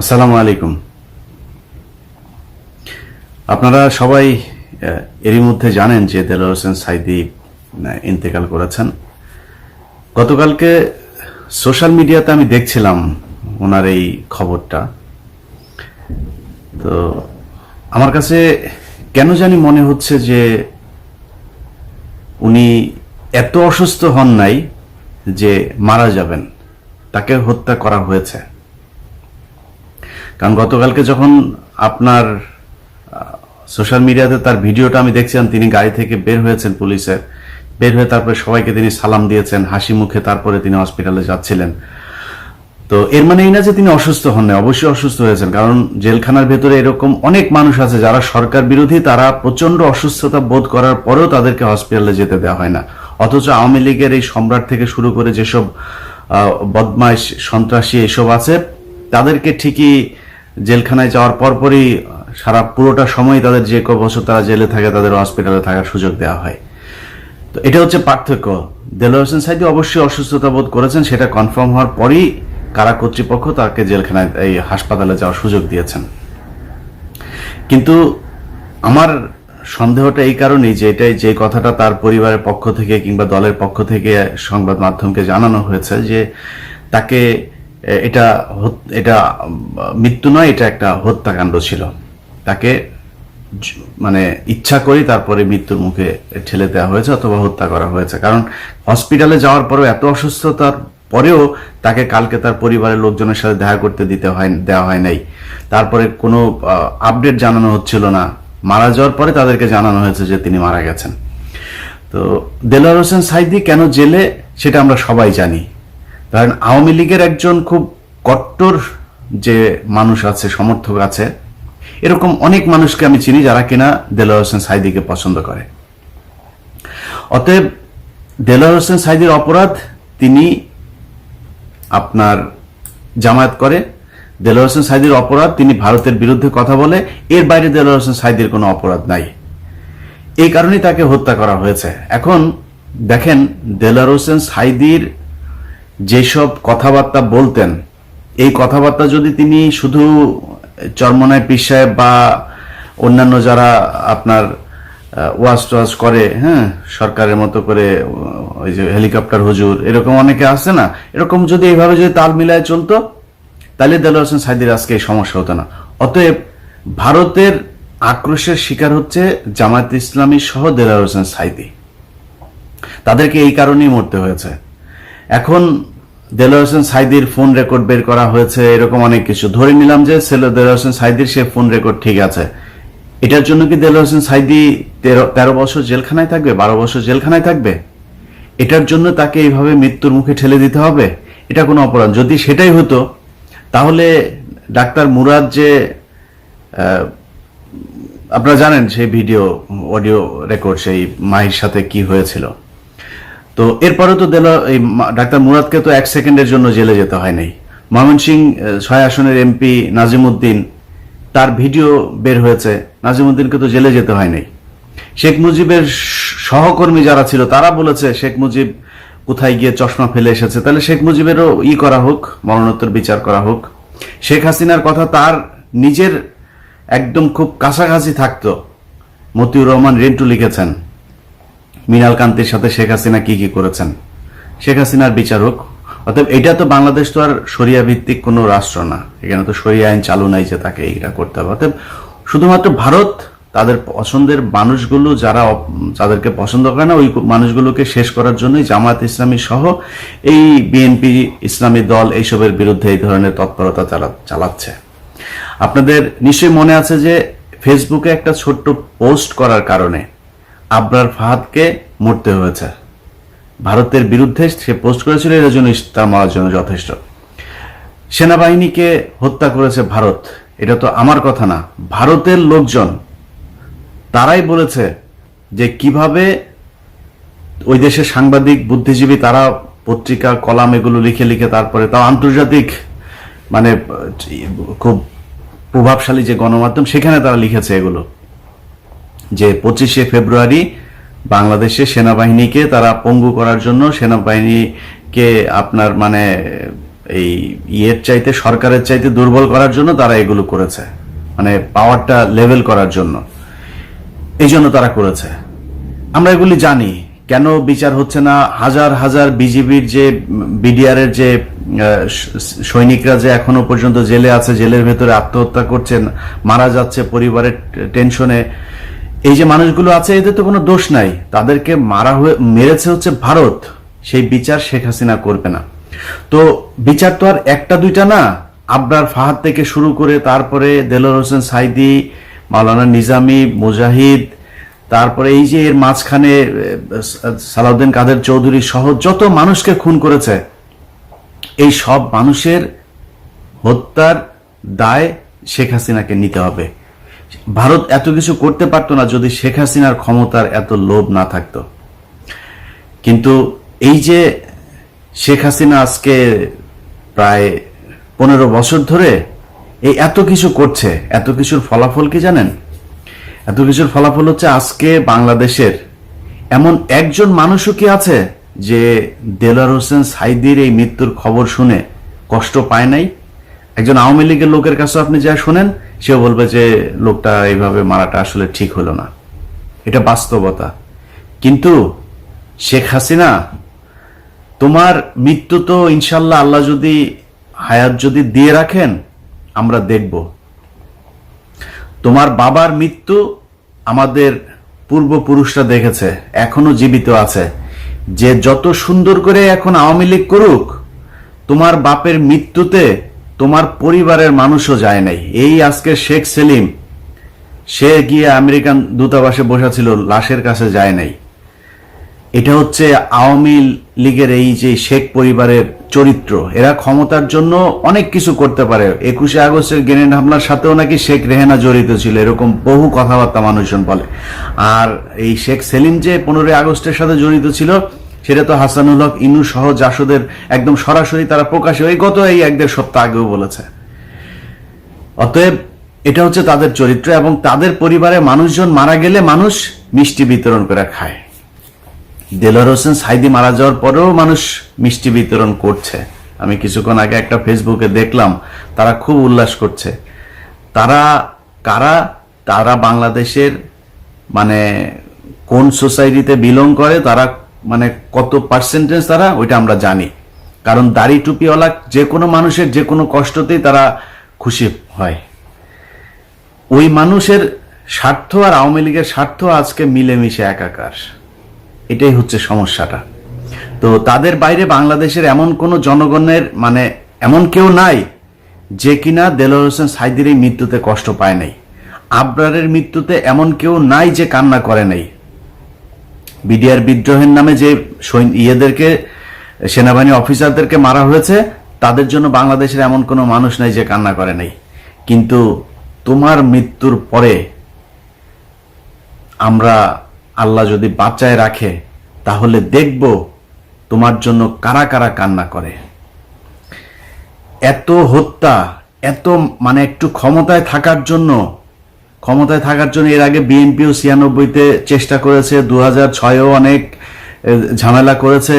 আসসালামু আলাইকুম। আপনারা সবাই এরই মধ্যে জানেন যে দেলোয়ার হোসেন সাইদি ইন্তেকাল করেছেন। গতকালকে সোশ্যাল মিডিয়াতে আমি দেখছিলাম ওনার এই খবরটা। তো আমার কাছে কেন জানি মনে হচ্ছে যে উনি এত অসুস্থ হন নাই যে মারা যাবেন, তাকে হত্যা করা হয়েছে। কারণ গতকালকে যখন আপনার সোশ্যাল মিডিয়াতে তার ভিডিওটা আমি দেখছিলাম, তিনি গাড়ি থেকে বের হয়েছেন পুলিশের। বের হয়ে তারপরে সবাইকে তিনি সালাম দিয়েছেন, হাসি মুখে তারপরে তিনি হসপিটালে যাচ্ছিলেন। তো এর মানে এই না যে তিনি অসুস্থ হন না অবশ্যই অসুস্থ হয়েছেন, কারণ জেলখানার ভেতরে এরকম অনেক মানুষ আছে যারা সরকার বিরোধী, তারা প্রচণ্ড অসুস্থতা বোধ করার পরেও তাদেরকে হসপিটালে যেতে দেওয়া হয় না। অথচ আওয়ামী লীগের এই সম্রাট থেকে শুরু করে যেসব বদমাইশ, সন্ত্রাসী এসব আছে, তাদেরকে ঠিকই জেলখানায় যাওয়ার পরপরই সারা পুরোটা সময় তাদের যে ক বছর তারা জেলে থাকে, তাদের হসপিটালে থাকার সুযোগ দেওয়া হয়। তো এটা হচ্ছে পার্থক্য। দেলোয়ার হোসেন সাইদি অবশ্যই অসুস্থতা বোধ করেছেন, সেটা কনফার্ম হওয়ার পরই কারা কর্তৃপক্ষ তাকে জেলখানায়, এই হাসপাতালে যাওয়ার সুযোগ দিয়েছেন। কিন্তু আমার সন্দেহটা এই কারণেই যে এটাই যে কথাটা তার পরিবারের পক্ষ থেকে কিংবা দলের পক্ষ থেকে সংবাদ মাধ্যমকে জানানো হয়েছে যে তাকে এটা এটা, মৃত্যু নয়, এটা একটা হত্যাকাণ্ড ছিল। তাকে মানে ইচ্ছা করি তারপরে মৃত্যুর মুখে ঠেলে দেওয়া হয়েছে অথবা হত্যা করা হয়েছে। কারণ হসপিটালে যাওয়ার পরেও এত অসুস্থতার পরেও তাকে কালকে তার পরিবারের লোকজনের সাথে দেখা করতে দিতে হয়, দেওয়া হয় নাই। তারপরে কোনো আপডেট জানানো হচ্ছিল না। মারা যাওয়ার পরে তাদেরকে জানানো হয়েছে যে তিনি মারা গেছেন। তো দেলোয়ার হোসেন সাইদি কেন জেলে, সেটা আমরা সবাই জানি। কারণ আওয়ামী লীগের একজন খুব কট্টর যে মানুষ আছে, সমর্থক আছে, এরকম অনেক মানুষকে আমি চিনি যারা কিনা দেলোয়ার হোসেন সাইদিকে পছন্দ করে। অতএব দেলোয়ার হোসেন সাইদির অপরাধ তিনি আপনার জামায়াত করে, দেলোয়ার হোসেন সাইদির অপরাধ তিনি ভারতের বিরুদ্ধে কথা বলে, এর বাইরে দেলোয়ার হোসেন সাইদির কোনো অপরাধ নাই। এই কারণেই তাকে হত্যা করা হয়েছে। এখন দেখেন দেলার হোসেন সাইদির যেসব কথাবার্তা বলতেন, এই কথাবার্তা যদি তিনি শুধু চরমনায় পীর বা অন্যান্য যারা আপনার ওয়াজ টোয়াজ করে হ্যাঁ সরকারের মতো করে, ওই যে হেলিকপ্টার হুজুর, এরকম অনেকে আছে না? এরকম যদি এইভাবে যদি তাল মিলায় চলতো, তাহলে দেলোয়ার হোসেন সাইদির আজকে এই সমস্যা হতো না। অতএব ভারতের আক্রোশের শিকার হচ্ছে জামায়াত ইসলামী সহ দেলোয়ার হোসেন সাইদি। তাদেরকে এই কারণেই মরতে হয়েছে। এখন দেলোয়ার হোসেন সাইদির ফোন রেকর্ড বের করা হয়েছে, এরকম অনেক কিছু। ধরে নিলাম যে দেলোয়ার হোসেন সাইদির সে ফোন রেকর্ড ঠিক আছে। এটার জন্য কি দেলোয়ার হোসেন সাইদি তেরো তেরো বছর জেলখানায় থাকবে? বারো বছর জেলখানায় থাকবে? এটার জন্য তাকে এইভাবে মৃত্যুর মুখে ঠেলে দিতে হবে? এটা কোনো অপরাধ। যদি সেটাই হতো, তাহলে ডাক্তার মুরাদ যে আপনারা জানেন সেই ভিডিও, অডিও রেকর্ড, সেই মাহির সাথে কি হয়েছিল। তো এরপরে তো দিল, এই ডাক্তার মুরাদকে তো এক সেকেন্ডের জন্য জেলে যেতে হয় নাই। ময়মনসিং ছয় আসনের এমপি নাজিমুদ্দিন, তার ভিডিও বের হয়েছে। নাজিমুদ্দিনকে তো জেলে যেতে হয় নাই। শেখ মুজিবের সহকর্মী যারা ছিল, তারা বলেছে, শেখ মুজিব কোথায় গিয়ে চশমা ফেলে এসেছে? তাহলে শেখ মুজিবেরও ই করা হোক, মরণোত্তর বিচার করা হোক। শেখ হাসিনার কথা তার নিজের একদম খুব কাছাকাছি থাকতো। মতিউর রহমান রেন্টু লিখেছেন মৃণাল কান্তির সাথে শেখ হাসিনা কি কি করেছেন? শেখ হাসিনার বিচারক, অতএব এটা তো বাংলাদেশ তো আর সরিয়া ভিত্তিক কোনো রাষ্ট্র না। এখানে তো সরিয়া আইন চালু নাই যে তাকে এইটা করতে হবে। অতএব শুধুমাত্র ভারত তাদের পছন্দের মানুষগুলো যারা যাদেরকে পছন্দ করে না, ওই মানুষগুলোকে শেষ করার জন্যই জামাত ইসলামী সহ এই বিএনপি ইসলামী দল এইসবের বিরুদ্ধে এই ধরনের তৎপরতা চালা- চালাচ্ছে। আপনাদের নিশ্চয়ই মনে আছে যে ফেসবুকে একটা ছোট্ট পোস্ট করার কারণে ফাহাদকে মরতে হয়েছে। ভারতের বিরুদ্ধে সে পোস্ট করেছিল এর জন্য মারার জন্য যথেষ্ট। সেনাবাহিনীকে হত্যা করেছে ভারত। এটা তো আমার কথা না। ভারতের লোকজন, তারাই বলেছে যে কীভাবে ওই দেশের সাংবাদিক, বুদ্ধিজীবী, তারা পত্রিকা, কলাম এগুলো লিখে লিখে তারপরে তাও আন্তর্জাতিক মানে খুব প্রভাবশালী যে গণমাধ্যম, সেখানে তারা লিখেছে এগুলো। যে পঁচিশে ফেব্রুয়ারি বাংলাদেশে সেনাবাহিনীকে তারা পঙ্গু করার জন্য সেনাবাহিনীকে আপনার মানে এই ইয়ের চাইতে, সরকারের চাইতে দুর্বল করার জন্য তারা এগুলো করেছে। মানে পাওয়ারটা লেভেল করার জন্য। এই জন্য তারা করেছে। আমরা এগুলি জানি। কেন বিচার হচ্ছে না? হাজার হাজার বিজিবির যে বিডিআর এর যে সৈনিকরা যে এখনও পর্যন্ত জেলে আছে, জেলের ভেতরে আত্মহত্যা করছেন, মারা যাচ্ছে পরিবারের টেনশনে এই যে মানুষগুলো আছে, এদের তো কোনো দোষ নাই। তাদেরকে মারা হয়ে মেরেছে হচ্ছে ভারত। সেই বিচার শেখ হাসিনা করবে না। তো বিচার তো আর একটা দুইটা না। আবরার ফাহাদ থেকে শুরু করে তারপরে দেলোর হোসেন সাইদি, মাওলানা নিজামি, মুজাহিদ, তারপরে এই যে এর মাঝখানে সালাউদ্দিন কাদের চৌধুরী সহ যত মানুষকে খুন করেছে, এই সব মানুষের হত্যার দায় শেখ হাসিনাকে নিতে হবে। ভারত এত কিছু করতে পারতো না যদি শেখ হাসিনার ক্ষমতার এত লোভ না থাকতো। কিন্তু এই যে শেখ হাসিনা আজকে প্রায় পনেরো বছর ধরে এই এত কিছু করছে, এত কিছুর ফলাফল কি জানেন? এত কিছুর ফলাফল হচ্ছে আজকে বাংলাদেশের এমন একজন মানুষও কি আছে যে দেলার হোসেন সাইদির এই মৃত্যুর খবর শুনে কষ্ট পায় নাই? একজন আওয়ামী লীগের লোকের কাছে আপনি যা শোনেন সেও বলবে যে, লোকটা এইভাবে মারাটা আসলে ঠিক হলো না। এটা বাস্তবতা। কিন্তু শেখ হাসিনা, তোমার মৃত্যু তো ইনশাল্লাহ আল্লাহ যদি হায়াত যদি দিয়ে রাখেন, আমরা দেখব। তোমার বাবার মৃত্যু আমাদের পূর্বপুরুষরা দেখেছে, এখনও জীবিত আছে। যে যত সুন্দর করে এখন আওয়ামী লীগ করুক, তোমার বাপের মৃত্যুতে তোমার পরিবারের মানুষও যায় নাই। এই আজকে শেখ সেলিম, সে গিয়ে আমেরিকান দূতাবাসে বসা ছিল লাশের কাছে যায় নাই। এটা হচ্ছে আওয়ামী লীগের এই যে শেখ পরিবারের চরিত্র, এরা ক্ষমতার জন্য অনেক কিছু করতে পারে। একুশে আগস্টের গ্রেনেড হামলার সাথেও নাকি শেখ রেহেনা জড়িত ছিল, এরকম বহু কথাবার্তা মানুষজন বলে। আর এই শেখ সেলিম যে পনেরোই আগস্টের সাথে জড়িত ছিল সেটা তো হাসানুল হক, ইনু সহ জাসদের একদম সরাসরি তারা প্রকাশে এই গত এই এক দেড় সপ্তাহ আগেও বলেছে। অতএব এটা হচ্ছে তাদের চরিত্র এবং তাদের পরিবারে মানুষজন মারা গেলে মানুষ মিষ্টি বিতরণ করে খায়। দেলোয়ার হোসেন সাইদি মারা যাওয়ার পরেও মানুষ মিষ্টি বিতরণ করছে। আমি কিছুক্ষণ আগে একটা ফেসবুকে দেখলাম, তারা খুব উল্লাস করছে। তারা কারা? তারা বাংলাদেশের মানে কোন সোসাইটিতে বিলং করে, তারা মানে কত পার্সেন্টেজ তারা, ওইটা আমরা জানি। কারণ দাড়ি টুপিওয়ালা যে কোনো মানুষের যে কোনো কষ্টতেই তারা খুশি হয়। ওই মানুষের স্বার্থ আর আওয়ামী লীগের স্বার্থ আজকে মিলেমিশে একাকার। এটাই হচ্ছে সমস্যাটা। তো তাদের বাইরে বাংলাদেশের এমন কোনো জনগণের মানে এমন কেউ নাই যে কিনা দেলোয়ার হোসেন সাইদির এই মৃত্যুতে কষ্ট পায় নাই। আবরারের মৃত্যুতে এমন কেউ নাই যে কান্না করে নাই। বিডিআর বিদ্রোহের নামে যে ইয়েদেরকে, সেনাবাহিনী অফিসারদেরকে মারা হয়েছে, তাদের জন্য বাংলাদেশের এমন কোনো মানুষ নাই যে কান্না করে নাই। কিন্তু তোমার মৃত্যুর পরে আমরা আল্লাহ যদি বাঁচায় রাখে, তাহলে দেখব তোমার জন্য কারা কারা কান্না করে। এত হত্যা, এত মানে একটু ক্ষমতায় থাকার জন্য ক্ষমতায় থাকার জন্য এর আগে বিএনপিও ছিয়ানব্বইতে চেষ্টা করেছে দু হাজার ছয়েও অনেক ঝামেলা করেছে,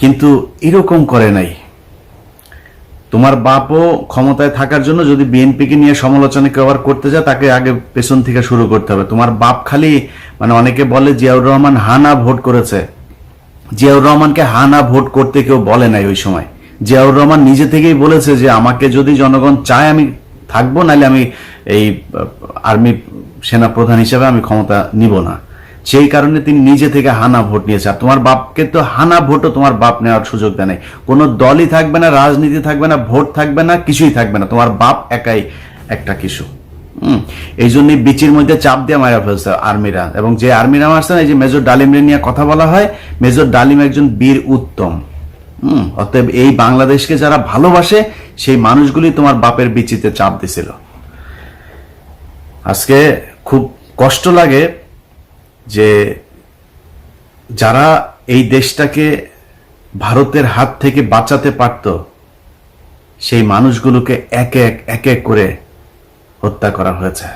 কিন্তু এরকম করে নাই। তোমার বাপও ক্ষমতায় থাকার জন্য যদি বিএনপিকে নিয়ে সমালোচনা কেউ আবার করতে যায়, তাকে আগে পেছন থেকে শুরু করতে হবে। তোমার বাপ খালি মানে অনেকে বলে জিয়াউর রহমান হানা ভোট করেছে। জিয়াউর রহমানকে হানা ভোট করতে কেউ বলে নাই ওই সময়। জিয়াউর রহমান নিজে থেকেই বলেছে যে, আমাকে যদি জনগণ চায় আমি থাকব, নাহলে আমি এই আর্মি সেনা প্রধান হিসেবে আমি ক্ষমতা নিব না। সেই কারণে তিনি নিজে থেকে হানা ভোট নিয়েছে। আর তোমার বাপকে তো হানা ভোটও তোমার বাপ নেওয়ার সুযোগ দেয় নাই। কোনো দলই থাকবে না, রাজনীতি থাকবে না, ভোট থাকবে না, কিছুই থাকবে না। তোমার বাপ একাই একটা কিছু এই জন্যই বিচির মধ্যে চাপ দিয়ে মারা ফেলছে আর্মিরা। এবং যে আর্মিরা মারছে এই যে মেজর ডালিমরে নিয়ে কথা বলা হয়, মেজর ডালিম একজন বীর উত্তম। হুম? অতএব এই বাংলাদেশকে যারা ভালোবাসে, সেই মানুষগুলি তোমার বাপের বিচিতে চাপ দিছিল। আজকে খুব কষ্ট লাগে যে যারা এই দেশটাকে ভারতের হাত থেকে বাঁচাতে পারত, সেই মানুষগুলোকে এক এক এক এক করে হত্যা করা হয়েছে।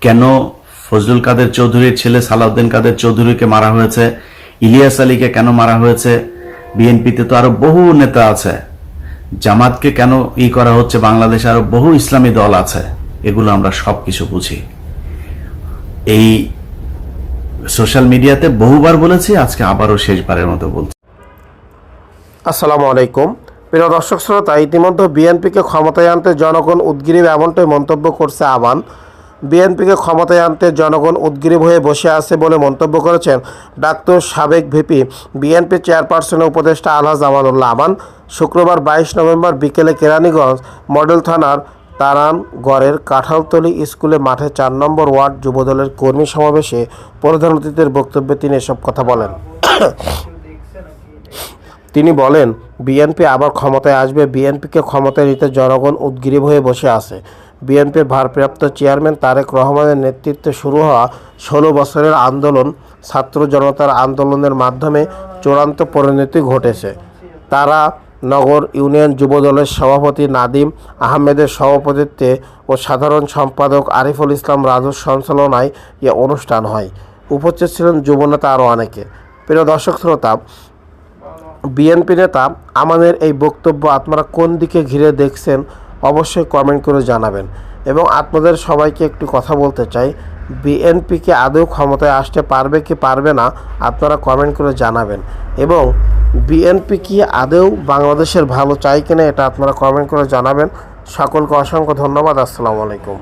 কেন ফজলুল কাদের চৌধুরীর ছেলে সালাউদ্দিন কাদের চৌধুরীকে মারা হয়েছে? ইলিয়াস আলীকে কেন মারা হয়েছে? বিএনপিতে তো আরও বহু নেতা আছে। জামাতকে কেন ই করা হচ্ছে? বাংলাদেশে আরও বহু ইসলামী দল আছে। এগুলো আমরা সবকিছু বুঝি। এই সোশ্যাল মিডিয়াতে বহুবার বলেছি, আজকে আবারও শেষবারের মতো বলছি। আসসালামু আলাইকুম। প্রিয় দর্শক শ্রোতা, ইতিমধ্যে বিএনপিকে ক্ষমতায় আনতে জনগণ উদ্গ্রীব এমনটাই মন্তব্য করছে আবান বিএনপিকে ক্ষমতায় আনতে জনগণ উদ্গ্রীব হয়ে বসে আছে বলে মন্তব্য করেছেন ডাক্তার সাবেক ভিপি, বিএনপি চেয়ারপারসনের উপদেষ্টা আলহাজ আমানুল্লাহ আবান শুক্রবার বাইশ নভেম্বর বিকেলে কেরানীগঞ্জ মডেল থানার তারানগড়ের কাঁঠালতলী স্কুলে মাঠে চার নম্বর ওয়ার্ড যুবদলের কর্মী সমাবেশে প্রধান অতিথির বক্তব্যে তিনি এসব কথা বলেন। তিনি বলেন, বিএনপি আবার ক্ষমতায় আসবে, বিএনপিকে ক্ষমতায় নিতে জনগণ উদ্গ্রীব হয়ে বসে আছে। বিএনপির ভারপ্রাপ্ত চেয়ারম্যান তারেক রহমানের নেতৃত্বে শুরু হওয়া ষোলো বছরের আন্দোলন ছাত্র জনতার আন্দোলনের মাধ্যমে চূড়ান্ত পরিণতি ঘটেছে। তারা নগর ইউনিয়ন যুবদলের সভাপতি নাদিম আহমেদের সভাপতিত্বে ও সাধারণ সম্পাদক আরিফুল ইসলাম রাজুর সঞ্চালনায় এ অনুষ্ঠান হয়। উপস্থিত ছিলেন যুবনেতা আরও অনেকে। প্রিয় দর্শক শ্রোতা, বিএনপি নেতা আমাদের এই বক্তব্য আপনারা কোন দিকে ঘিরে দেখছেন অবশ্যই কমেন্ট করে জানাবেন। এবং আপনাদের সবাইকে একটু কথা বলতে চাই বিএনপিকে আদৌ ক্ষমতায় আসতে পারবে কি পারবে না আপনারা কমেন্ট করে জানাবেন। এবং বিএনপি কি আদৌ বাংলাদেশের ভালো চাই কিনা এটা আপনারা কমেন্ট করে জানাবেন। সকলকে অসংখ্য ধন্যবাদ। আসসালামু আলাইকুম।